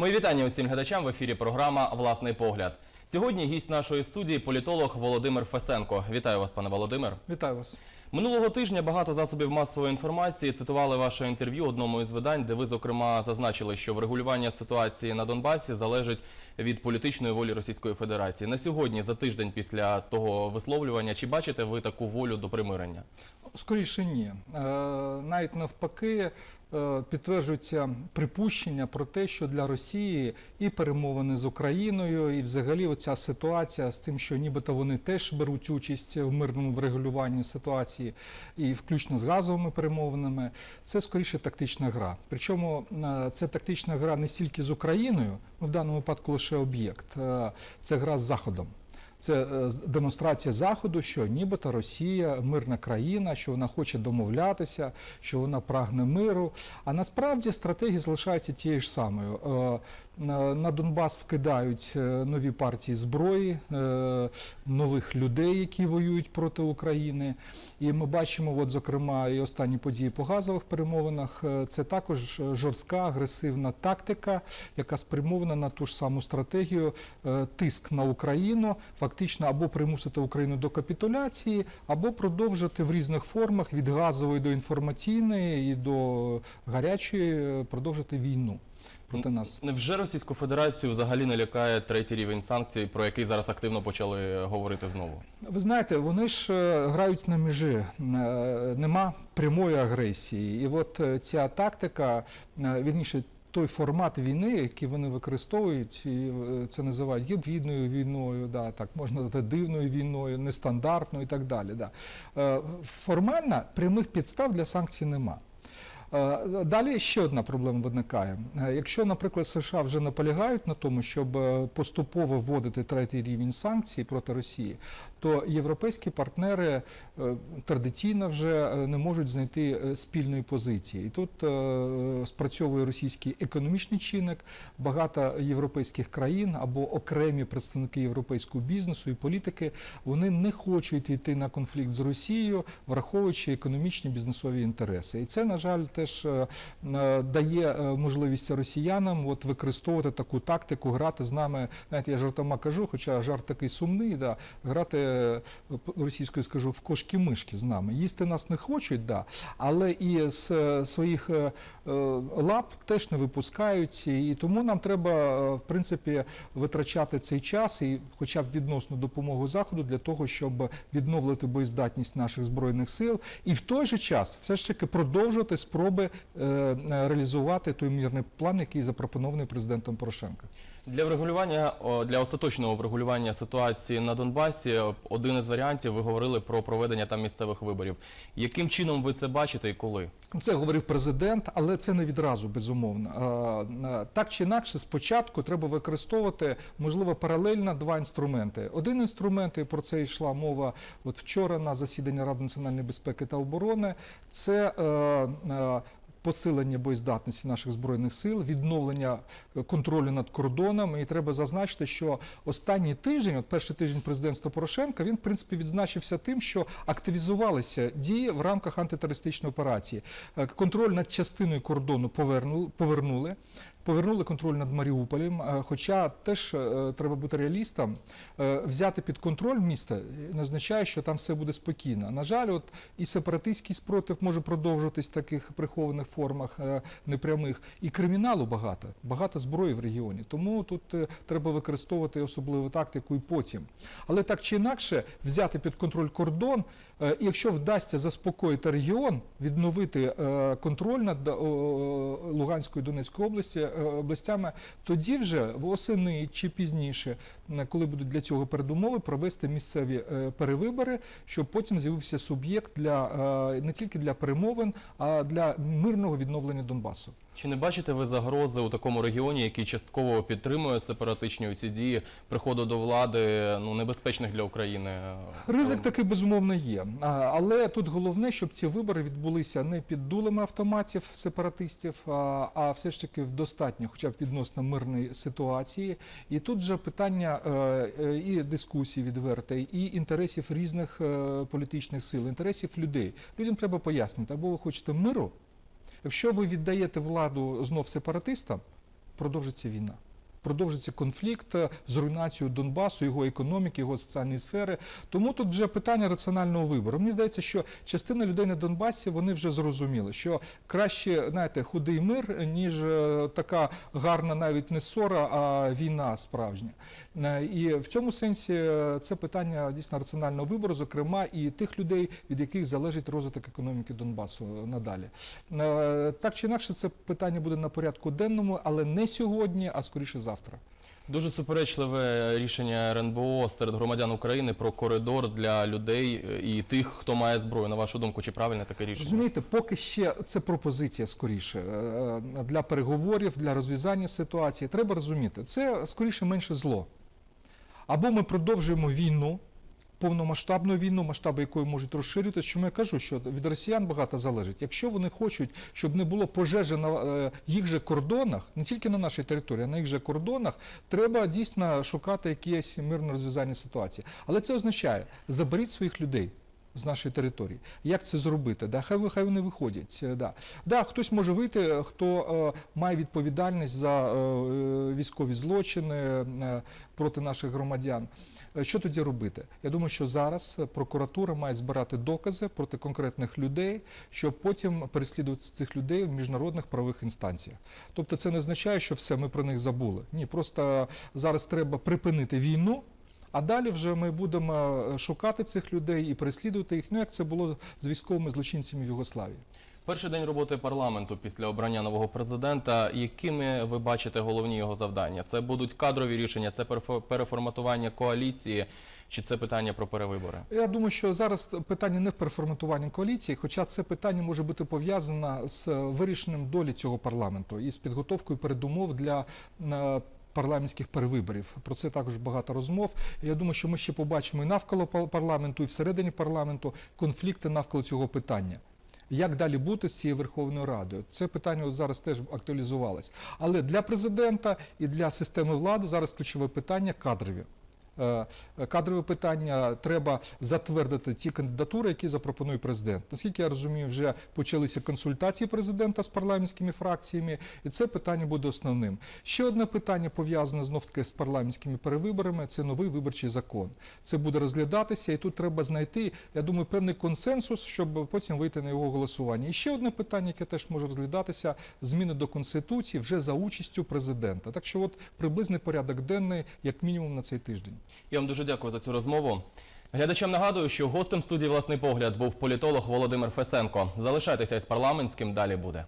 Мої вітання усім глядачам в ефірі програма Власний погляд. Сьогодні гість нашої студії політолог Володимир Фесенко. Вітаю вас, пане Володимир. Вітаю вас. Минулого тижня багато засобів масової інформації цитували ваше інтерв'ю одному із видань, де ви зокрема зазначили, що врегулювання ситуації на Донбасі залежить від політичної волі Російської Федерації. На сьогодні, за тиждень після того висловлювання, чи бачите ви таку волю до примирення? Скоріше ні. Е, Навіть навпаки е, підтверджується припущення про те, що для Росії і перемовини з Україною, і взагалі оця ситуація з тим, що нібито вони теж беруть участь в мирному врегулюванні ситуації, і включно з газовими перемовинами, це скоріше тактична гра. Причому е, це тактична гра не стільки з Україною, ну, в даному випадку лише об'єкт, е, це гра з Заходом. Це е, демонстрація заходу, що нібито Росія мирна країна, що вона хоче домовлятися, що вона прагне миру. А насправді стратегія залишається тією ж самою. Е, на- На Донбас вкидають е, нові партії зброї, е, нових людей, які воюють проти України. І ми бачимо, от, зокрема, і останні події по газових перемовинах. е, Це також е, жорстка, агресивна тактика, яка спрямована на ту ж саму стратегію е, тиск на Україну, фактично або примусити Україну до капітуляції, або продовжити в різних формах від газової до інформаційної і до гарячої е, продовжити війну проти нас. Невже Російську Федерацію взагалі не лякає третій рівень санкцій, про який зараз активно почали говорити знову? Ви знаєте, вони ж е, грають на межі, Е, нема прямої агресії. І от е, ця тактика, е, вірніше, той формат війни, який вони використовують, і е, це називають гібридною війною, да, так можна сказати, дивною війною, нестандартною і так далі. Да. Е, Формально прямих підстав для санкцій нема. Е, Далі ще одна проблема виникає. Е, Якщо, наприклад, США вже наполягають на тому, щоб е, поступово вводити третій рівень санкцій проти Росії, то європейські партнери традиційно вже не можуть знайти спільної позиції. І тут спрацьовує російський економічний чинник. Багато європейських країн або окремі представники європейського бізнесу і політики вони не хочуть йти на конфлікт з Росією, враховуючи економічні бізнесові інтереси. І це, на жаль, теж е, е, дає е, можливість росіянам от використовувати таку тактику, грати з нами. Знаєте, я жартома кажу, хоча жарт такий сумний, да, грати російською скажу в кошки-мишки з нами. Їсти нас не хочуть, да, але і з своїх лап теж не випускають. І тому нам треба, в принципі, витрачати цей час і, хоча б відносно допомогу заходу, для того, щоб відновити боєздатність наших збройних сил, і в той же час все ж таки продовжувати спроби е, реалізувати той мирний план, який запропонований президентом Порошенка. Для врегулювання для остаточного врегулювання ситуації на Донбасі один із варіантів ви говорили про проведення там місцевих виборів. Яким чином ви це бачите і коли? Це говорив президент, але це не відразу, безумовно. Е, е, Так чи інакше, спочатку треба використовувати, можливо, паралельно два інструменти. Один інструмент, і про це йшла мова от вчора на засіданні Ради національної безпеки та оборони, це е, посилення боєздатності наших збройних сил, відновлення е, контролю над кордонами. І треба зазначити, що останній тиждень, от перший тиждень президентства Порошенка, він в принципі відзначився тим, що активізувалися дії в рамках антитерористичної операції. Е, Контроль над частиною кордону повернули. Повернули. Контроль над Маріуполем, е, хоча теж е, треба бути реалістом. Е, Взяти під контроль місто не означає, що там все буде спокійно. На жаль, от і сепаратистський спротив може продовжуватись в таких прихованих формах непрямих, і криміналу багато, багато зброї в регіоні. Тому тут треба використовувати особливу тактику і потім. Але так чи інакше, взяти під контроль кордон, і якщо вдасться заспокоїти регіон, відновити контроль над Луганською і Донецькою області, областями, тоді вже восени чи пізніше, е, коли будуть для цього передумови, провести місцеві е, перевибори, щоб потім з'явився суб'єкт для е, не тільки для перемовин, а для мирного відновлення Донбасу. Чи не бачите ви загрози у такому регіоні, який частково підтримує сепаратичні ці дії приходу до влади ну небезпечних для України? Ризик такий безумовно є. Але тут головне, щоб ці вибори відбулися не під дулами автоматів сепаратистів, а, все ж таки в достатньо, хоча б відносно мирної ситуації. І тут вже питання е, е, і дискусії відвертої, і інтересів різних е, політичних сил, інтересів людей. Людям треба пояснити, або ви хочете миру. Якщо ви віддаєте владу знов сепаратистам, продовжиться війна. Продовжиться конфлікт е, з руйнацією Донбасу, його економіки, його соціальної сфери. Тому тут вже питання раціонального вибору. Мені здається, що частина людей на Донбасі вони вже зрозуміли, що краще, знаєте, худий мир, ніж е, така гарна навіть не ссора, а війна справжня. Е, І в цьому сенсі це питання дійсно раціонального вибору, зокрема, і тих людей, від яких залежить розвиток економіки Донбасу надалі. Так чи інакше, це питання буде на порядку денному, але не сьогодні, а скоріше завтра. Дуже суперечливе рішення РНБО серед громадян України про коридор для людей е, і тих, хто має зброю. На вашу думку, чи правильне таке рішення? Розумієте, поки ще це пропозиція скоріше е, для переговорів, для розв'язання ситуації. Треба розуміти, це скоріше менше зло. Або ми продовжуємо війну, повномасштабну війну, масштаби якої можуть розширюватися. Чому я кажу, що від росіян багато залежить. Якщо вони хочуть, щоб не було пожежі на е, їх же кордонах, не тільки на нашій території, а на їх же кордонах, треба дійсно шукати якесь мирно розв'язання ситуації. Але це означає, заберіть своїх людей. З нашої території. Як це зробити? Да, хай, хай вони виходять. е, Да. Да, хтось може вийти, хто е, має відповідальність за е, військові злочини проти наших громадян. Що тоді робити? Я думаю, що зараз прокуратура має збирати докази проти конкретних людей, щоб потім переслідувати цих людей в міжнародних правових інстанціях. Тобто це не означає, що все, ми про них забули. Ні, просто зараз треба припинити війну. А далі вже ми будемо е, шукати цих людей і переслідувати їх, ну як це було з військовими злочинцями в Югославії. Перший день роботи парламенту після обрання нового президента. Якими ви бачите головні його завдання? Це будуть кадрові рішення, це перефо- переформатування коаліції, чи це питання про перевибори? Я думаю, що зараз питання не в переформатуванні коаліції, хоча це питання може бути пов'язане з вирішенням долі цього парламенту і з підготовкою передумов для е, парламентських перевиборів. Про це також багато розмов. Я думаю, що ми ще побачимо і навколо парламенту, і всередині парламенту конфлікти навколо цього питання. Як далі бути з цією Верховною Радою? Це питання от зараз теж актуалізувалось. Але для президента і для системи влади зараз ключове питання кадрові. Е, Кадрове питання треба затвердити ті кандидатури, які запропонує президент. Наскільки я розумію, вже почалися консультації президента з парламентськими фракціями, і це питання буде основним. Ще одне питання пов'язане знов таки з парламентськими перевиборами. Це новий виборчий закон. Це буде розглядатися, і тут треба знайти, я думаю, певний консенсус, щоб потім вийти на його голосування. І ще одне питання, яке теж може розглядатися: зміни до конституції вже за участю президента. Так що, от приблизний порядок денний, як мінімум, на цей тиждень. Я вам дуже дякую за цю розмову. Глядачам нагадую, що гостем студії власний погляд був політолог Володимир Фесенко. Залишайтеся із парламентським. Далі буде.